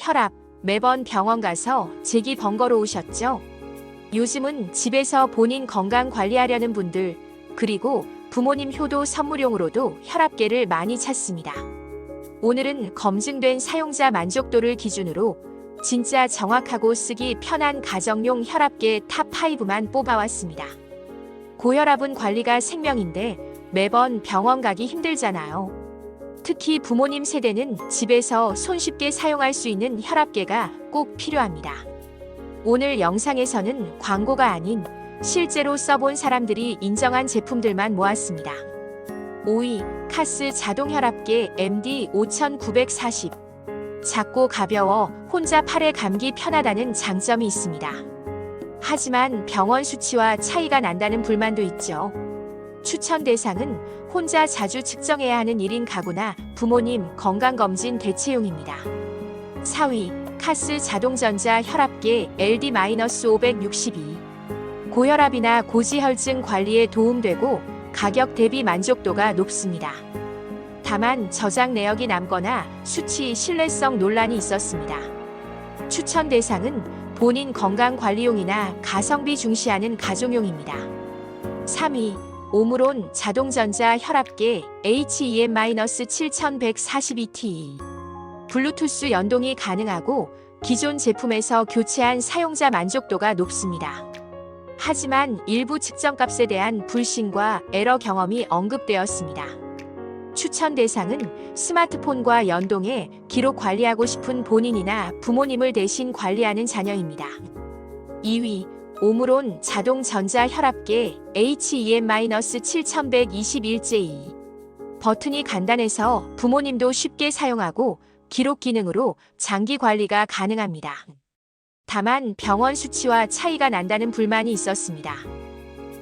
혈압, 매번 병원 가서 제기 번거로우셨죠? 요즘은 집에서 본인 건강 관리하려는 분들, 그리고 부모님 효도 선물용으로도 혈압계를 많이 찾습니다. 오늘은 검증된 사용자 만족도를 기준으로 진짜 정확하고 쓰기 편한 가정용 혈압계 탑5만 뽑아왔습니다. 고혈압은 관리가 생명인데 매번 병원 가기 힘들잖아요. 특히 부모님 세대는 집에서 손쉽게 사용할 수 있는 혈압계가 꼭 필요합니다. 오늘 영상에서는 광고가 아닌 실제로 써본 사람들이 인정한 제품들만 모았습니다. 5위 카스 자동 혈압계 MD 5940 작고 가벼워 혼자 팔에 감기 편하다는 장점이 있습니다. 하지만 병원 수치와 차이가 난다는 불만도 있죠. 추천 대상은 혼자 자주 측정해야 하는 1인 가구나 부모님 건강검진 대체용입니다. 4위 카스 자동전자 혈압계 LD-562 고혈압이나 고지혈증 관리에 도움되고 가격 대비 만족도가 높습니다. 다만 저장 내역이 남거나 수치 신뢰성 논란이 있었습니다. 추천 대상은 본인 건강 관리용이나 가성비 중시하는 가정용입니다. 3위 오므론 자동전자 혈압계 HEM-7142T 블루투스 연동이 가능하고 기존 제품에서 교체한 사용자 만족도가 높습니다. 하지만 일부 측정값에 대한 불신과 에러 경험이 언급되었습니다. 추천 대상은 스마트폰과 연동해 기록 관리하고 싶은 본인이나 부모님을 대신 관리하는 자녀입니다. 2위 오므론 자동 전자 혈압계 HEM-7121J 버튼이 간단해서 부모님도 쉽게 사용하고 기록 기능으로 장기 관리가 가능합니다. 다만 병원 수치와 차이가 난다는 불만이 있었습니다.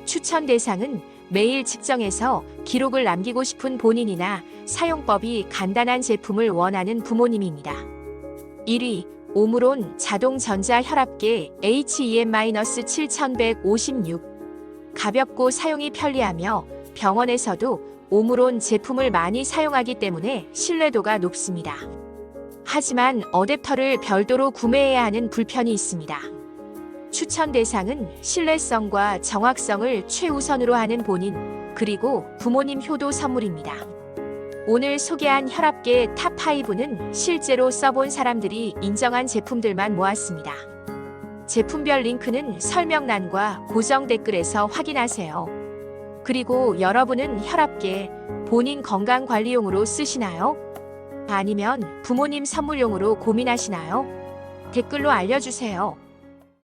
추천 대상은 매일 측정해서 기록을 남기고 싶은 본인이나 사용법이 간단한 제품을 원하는 부모님입니다. 1위 오므론 자동 전자 혈압계 HEM-7156 가볍고 사용이 편리하며 병원에서도 오므론 제품을 많이 사용하기 때문에 신뢰도가 높습니다. 하지만 어댑터를 별도로 구매해야 하는 불편이 있습니다. 추천 대상은 신뢰성과 정확성을 최우선으로 하는 본인, 그리고 부모님 효도 선물입니다. 오늘 소개한 혈압계 탑5는 실제로 써본 사람들이 인정한 제품들만 모았습니다. 제품별 링크는 설명란과 고정 댓글에서 확인하세요. 그리고 여러분은 혈압계 본인 건강 관리용으로 쓰시나요? 아니면 부모님 선물용으로 고민하시나요? 댓글로 알려주세요.